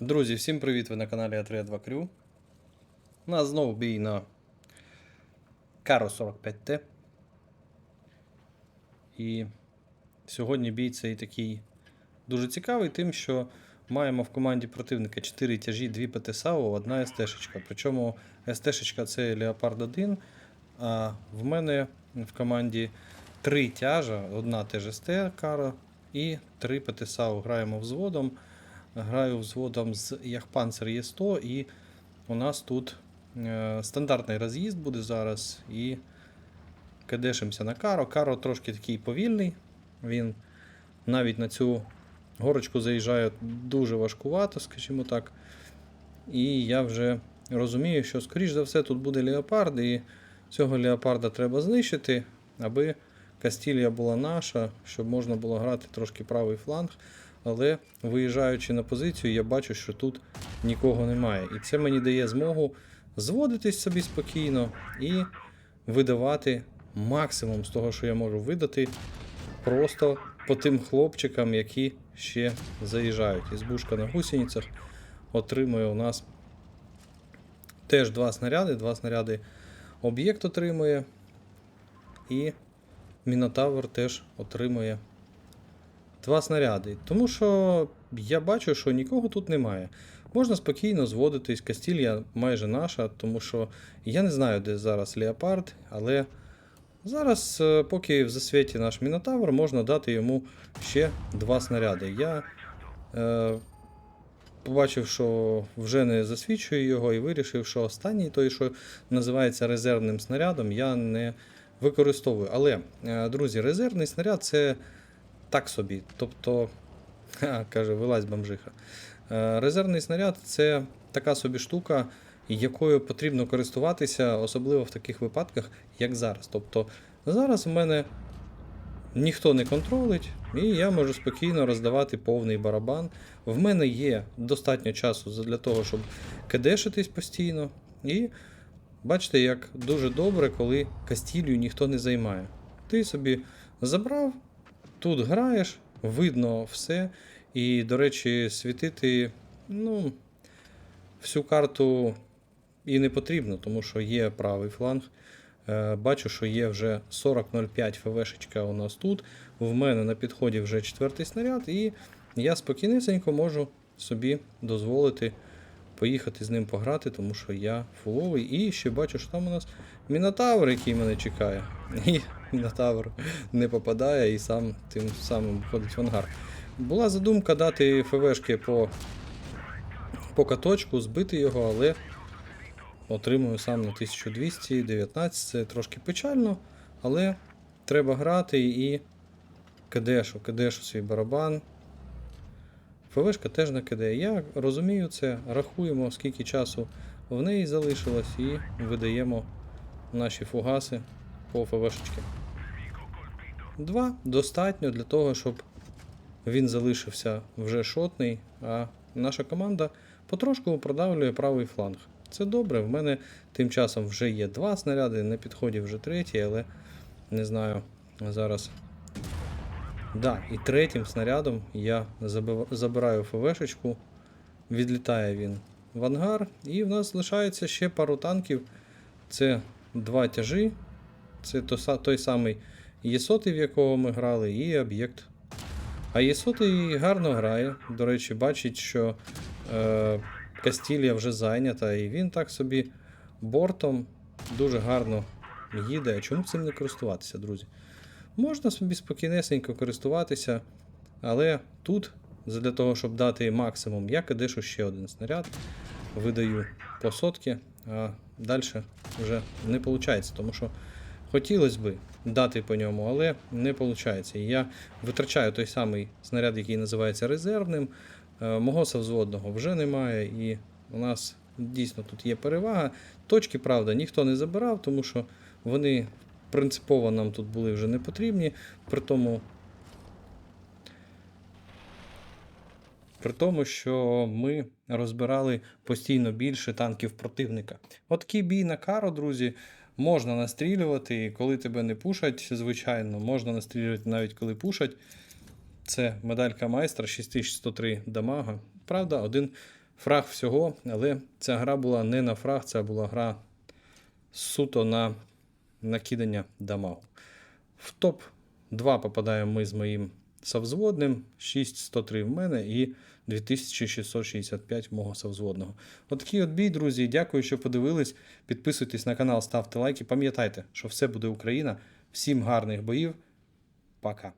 Друзі, всім привіт! Ви на каналі А32 Крю. У нас знову бій на Каро 45Т. І сьогодні бій цей такий дуже цікавий, тим, що маємо в команді противника 4 тяжі, 2 ПТСАУ, одна СТ-шечка. Причому СТ-шечка це Leopard 1, а в мене в команді 3 тяжа, одна теж СТ Каро і 3 ПТСАУ. Граємо взводом. Граю взводом з Яхпанцер Є100 і у нас тут е, стандартний роз'їзд буде зараз. І кадешимося на каро. Каро трошки такий повільний. Він навіть на цю горочку заїжджає дуже важкувато, скажімо так. І я вже розумію, що, скоріш за все, тут буде леопард, і цього леопарда треба знищити, аби Кастілія була наша, щоб можна було грати трошки правий фланг. Але виїжджаючи на позицію, я бачу, що тут нікого немає. І це мені дає змогу зводитись собі спокійно і видавати максимум з того, що я можу видати, просто по тим хлопчикам, які ще заїжджають. Ізбушка на гусеницях отримує у нас теж два снаряди. Два снаряди об'єкт отримує. І Мінотавр теж отримує два снаряди. Тому що я бачу, що нікого тут немає. Можна спокійно зводитись, Кастілія майже наша, тому що я не знаю, де зараз Леопард, але зараз, е, поки в засвіті наш Мінотавр, можна дати йому ще два снаряди. Я е, побачив, що вже не засвічую його, і вирішив, що останній той, що називається резервним снарядом, я не використовую. Але, е, друзі, резервний снаряд це так собі. Тобто, ха, каже, вилазь бомжиха. Е, Резервний снаряд це така собі штука, якою потрібно користуватися, особливо в таких випадках, як зараз. Тобто, зараз в мене ніхто не контролить, і я можу спокійно роздавати повний барабан. В мене є достатньо часу для того, щоб кадешитись постійно. І бачите, як дуже добре, коли Кастілію ніхто не займає. Ти собі забрав, Тут граєш, видно все. І, до речі, світити ну, всю карту і не потрібно, тому що є правий фланг. Е, Бачу, що є вже 40.05 ФВшечка у нас тут. В мене на підході вже четвертий снаряд, і я спокійнесенько можу собі дозволити поїхати з ним пограти, тому що я фуловий. І ще бачу, що там у нас Мінотавр, який мене чекає. І Мінотавр не попадає і сам тим самим входить в ангар. Була задумка дати ФВшки по, по каточку, збити його, але отримую сам на 1219. Це трошки печально, але треба грати і кидешу, кидешу свій барабан. ФВшка теж не кидає. Я розумію це, рахуємо, скільки часу в неї залишилось, і видаємо наші фугаси по ФВшечки. Два достатньо для того, щоб він залишився вже шотний, а наша команда потрошку продавлює правий фланг. Це добре. В мене тим часом вже є два снаряди, на підході вже третій, але не знаю зараз. Да, і третім снарядом я забираю ФВшечку, відлітає він в ангар, і в нас залишається ще пару танків. Це два тяжі, це то той самий Єсотий, в якого ми грали, і об'єкт. А Єсотий гарно грає. До речі, бачить, що е, Кастілія вже зайнята, і він так собі бортом дуже гарно їде. А чому цим не користуватися, друзі? Можна собі спокійнесенько користуватися, але тут, для того, щоб дати максимум, я кидишу ще один снаряд, видаю по сотки, а далі вже не виходить, тому що хотілося б дати по ньому, але не виходить. І я витрачаю той самий снаряд, який називається резервним. Е, Мого совзводного вже немає, і у нас дійсно тут є перевага. Точки, правда, ніхто не забирав, тому що вони принципово нам тут були вже не потрібні. При тому, при тому, що ми розбирали постійно більше танків противника. От бій на каро, друзі, можна настрілювати, і коли тебе не пушать, звичайно, можна настрілювати навіть коли пушать. Це медалька майстра 6103 дамага. Правда, один фраг всього, але ця гра була не на фраг, це була гра суто на накидання дамагу. В топ-2 попадаємо ми з моїм совзводним, 6103 в мене і 2665 мого совзводного. Отакий от бій, друзі. Дякую, що подивились. Підписуйтесь на канал, ставте лайки. Пам'ятайте, що все буде Україна. Всім гарних боїв. Пока.